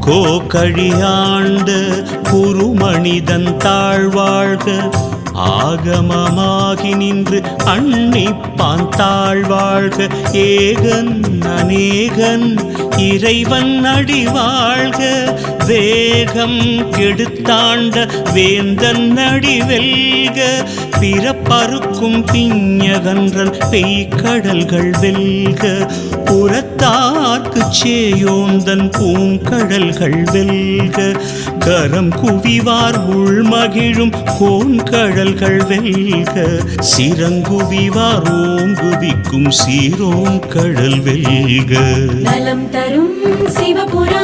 கோ தாழ்வாழ்க. குருமணிதன் தாழ்வாழ்க. தாழ்வாழ்க. ஆகமமாகி நின்று அன்னிப்பான் தாழ்வாழ்க. ஏகன் அநேகன் இறைவன் அடி வாழ்க வேகம் கெடுத்தாண்ட வேந்தன் அடி வெல்க. பிறப்பறுக்கும் பிஞகன்றன் பெய்கடல்கள் வெல்க. புறத்தார்க்கு சேயோந்தன் பூங்கடல்கள் வெல்க. கரம் குவிவார் உள்மகிழும் கோண்கடல்கள் வெல்க. சிறங்குவிவார் ஓங்குவிக்கும் சீரோங்கடல் வெல்க. நலம் தரும் சிவபுராணம்